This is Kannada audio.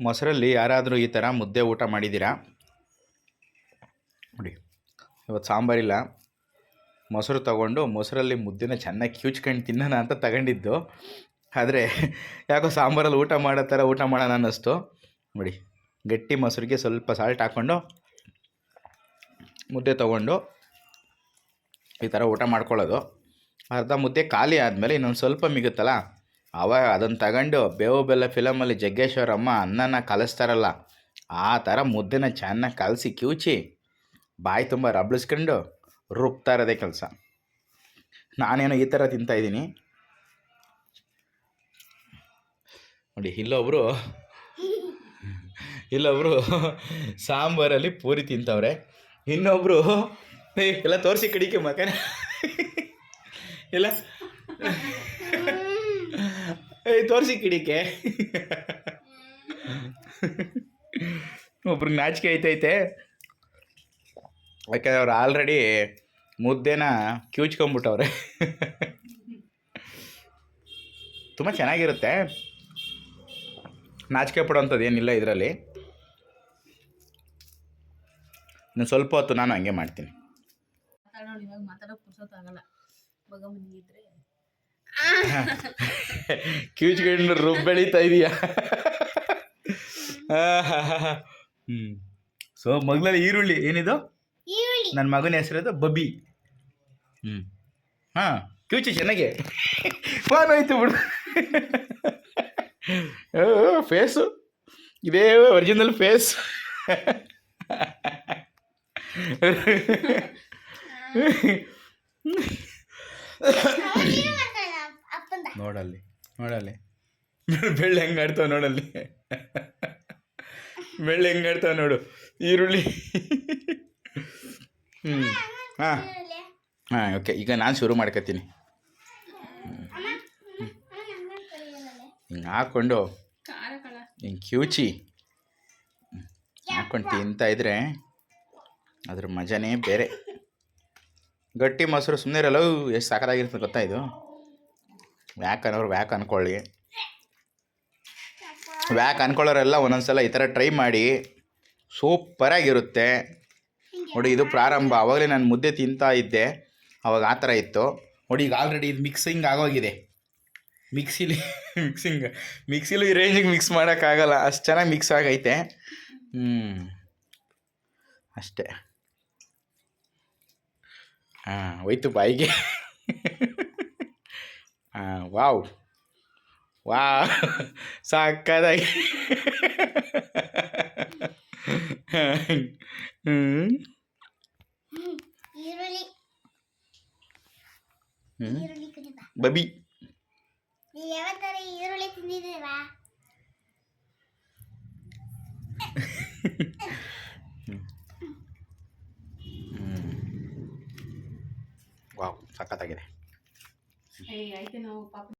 ಮೊಸರಲ್ಲಿ ಯಾರಾದರೂ ಈ ಥರ ಮುದ್ದೆ ಊಟ ಮಾಡಿದ್ದೀರಾ? ನೋಡಿ, ಇವತ್ತು ಸಾಂಬಾರಿಲ್ಲ ಮೊಸರು ತಗೊಂಡು ಮೊಸರಲ್ಲಿ ಮುದ್ದೆನ ಚೆನ್ನಾಗಿ ಕಿವುಚ್ಕೊಂಡು ತಿನ್ನೋಣ ಅಂತ ತಗೊಂಡಿದ್ದು. ಆದರೆ ಯಾಕೋ ಸಾಂಬಾರಲ್ಲಿ ಊಟ ಮಾಡೋ ಥರ ಊಟ ಮಾಡೋಣ ಅನ್ನಿಸ್ತು. ನೋಡಿ, ಗಟ್ಟಿ ಮೊಸರಿಗೆ ಸ್ವಲ್ಪ ಸಾಲ್ಟ್ ಹಾಕ್ಕೊಂಡು ಮುದ್ದೆ ತೊಗೊಂಡು ಈ ಥರ ಊಟ ಮಾಡ್ಕೊಳ್ಳೋದು. ಅರ್ಧ ಮುದ್ದೆ ಖಾಲಿ ಆದಮೇಲೆ ಇನ್ನೊಂದು ಸ್ವಲ್ಪ ಮಿಗುತ್ತಲ್ಲ? ಅವಾಗ ಅದನ್ನು ತಗೊಂಡು ಬೇವು ಬೆಲ್ಲ ಫಿಲಮಲ್ಲಿ ಜಗ್ಗೇಶ್ವರ ಅಮ್ಮ ಅನ್ನನ ಕಲಿಸ್ತಾರಲ್ಲ, ಆ ಥರ ಮುದ್ದೆನ ಚೆನ್ನಾಗಿ ಕಲಸಿ ಕಿವುಚಿ ಬಾಯಿ ತುಂಬ ರಬ್ಳಿಸ್ಕೊಂಡು ರುಬ್ತಾ ಇರೋದೇ ಕೆಲಸ. ನಾನೇನೋ ಈ ಥರ ತಿಂತಾಯಿದ್ದೀನಿ ನೋಡಿ ಇಲ್ಲೊಬ್ಬರು ಇಲ್ಲೊಬ್ಬರು ಸಾಂಬಾರಲ್ಲಿ ಪೂರಿ ತಿಂತವ್ರೆ. ಇನ್ನೊಬ್ಬರು ಏ, ಎಲ್ಲ ತೋರಿಸಿ ಕಡಿಕೆ ಮಕನೇ ಇಲ್ಲ? ತೋರಿಸಿ ಕಿಡಿಕೆ. ಒಬ್ರಿಗೆ ನಾಚಿಕೆ ಐತೈತೆ. ಯಾಕಂದ್ರೆ ಅವ್ರು ಆಲ್ರೆಡಿ ಮುದ್ದೆನ ಕಿವುಚ್ಕೊಂಬಿಟ್ಟವ್ರೆ ತುಂಬ ಚೆನ್ನಾಗಿರುತ್ತೆ. ನಾಚಿಕೆ ಪಡೋವಂಥದ್ದು ಏನಿಲ್ಲ ಇದರಲ್ಲಿ. ನಾನು ಸ್ವಲ್ಪ ಹೊತ್ತು ನಾನು ಹಂಗೆ ಮಾಡ್ತೀನಿ. ಕಿವುಚ್ಕೊಂಡು ರುಬ್ ಬೆಳೀತಾ ಇದೀಯಾ? ಹ್ಞೂ ಸೊ ಮಗ್ಲಲ್ಲಿ ಈರುಳ್ಳಿ ಏನಿದು? ನನ್ನ ಮಗನ ಹೆಸರದು ಬಬಿ. ಹ್ಮ್. ಹಾ ಕ್ಯೂಚಿ ಚೆನ್ನಾಗೆ. ಫೋನ್ ಆಯ್ತು ಬಿಡು. ಫೇಸು. ಇದೇ ಒರಿಜಿನಲ್ ಫೇಸ್. ನೋಡಲ್ಲಿ ನೋಡಲ್ಲಿ. ಬೆಳ್ಳೆ ಹೆಂಗೆ ಆಡ್ತಾವ ನೋಡಲ್ಲಿ? ಬೆಳ್ಳೆ ಹೆಂಗೆ ಆಡ್ತಾವ ನೋಡು, ಈರುಳ್ಳಿ. ಹ್ಞೂ ಹಾಂ. ಹಾಂ, ಓಕೆ, ಈಗ ನಾನು ಶುರು ಮಾಡ್ಕೊತೀನಿ ಹಿಂಗೆ ಹಾಕ್ಕೊಂಡು ಹಿಂಗೆ ಕ್ಯೂಚಿ. ಹಾಕ್ಕೊಂಡು ತಿಂತಾ ಇದ್ರೆ ಅದ್ರ ಮಜಾನೇ ಬೇರೆ. ಗಟ್ಟಿ ಮೊಸರು ಸುಮ್ಮನೆ ಇರಲ್ಲ ಎಷ್ಟು ಸಾಕಾಗಿರ್ತದೆ ಗೊತ್ತಾ ಇದು? ವ್ಯಾಕ್ ಅನ್ನೋರು ವ್ಯಾಕ್ ಅನ್ಕೊಳ್ಳಿ. ವ್ಯಾಕ್ ಅನ್ಕೊಳ್ಳೋರೆಲ್ಲ ಒಂದೊಂದ್ಸಲ ಈ ಥರ ಟ್ರೈ ಮಾಡಿ. ಸೂಪರಾಗಿರುತ್ತೆ ನೋಡಿ, ಇದು ಪ್ರಾರಂಭ. ಆವಾಗಲೇ ನಾನು ಮುದ್ದೆ ತಿಂತಾ ಇದ್ದೆ. ಅವಾಗ ಆ ಥರ ಇತ್ತು. ನೋಡಿ, ಈಗ ಆಲ್ರೆಡಿ ಇದು ಮಿಕ್ಸಿಂಗ್ ಆಗೋಗಿದೆ. ಮಿಕ್ಸಿಲಿ ಮಿಕ್ಸಿಂಗ್ ಮಿಕ್ಸಿಲಿ ಈ ರೇಂಜಿಗೆ ಮಿಕ್ಸ್ ಮಾಡೋಕ್ಕಾಗಲ್ಲ. ಅಷ್ಟು ಚೆನ್ನಾಗಿ ಮಿಕ್ಸ್ ಆಗೈತೆ. ಹ್ಞೂ ಅಷ್ಟೇ. ಹಾಂ, ಹೋಯ್ತು ಬಾಯಿಗೆ ಹಾಂ ವಾವ್ ವಾ ಸಾಕಾದಾಗಿ ಹ್ಞೂ ಈರುಳ್ಳಿ ಹ್ಞೂ ಈರುಳ್ಳಿ ಕುಡಿಬ ಬಬಿ ನೀವು ಯಾವತ್ತರ ಈರುಳ್ಳಿ ತಿಂದಿದ್ದೀರಾ ವಾವ್ ಸಖತ್ತಾಗಿದೆ Hey, I don't know about the.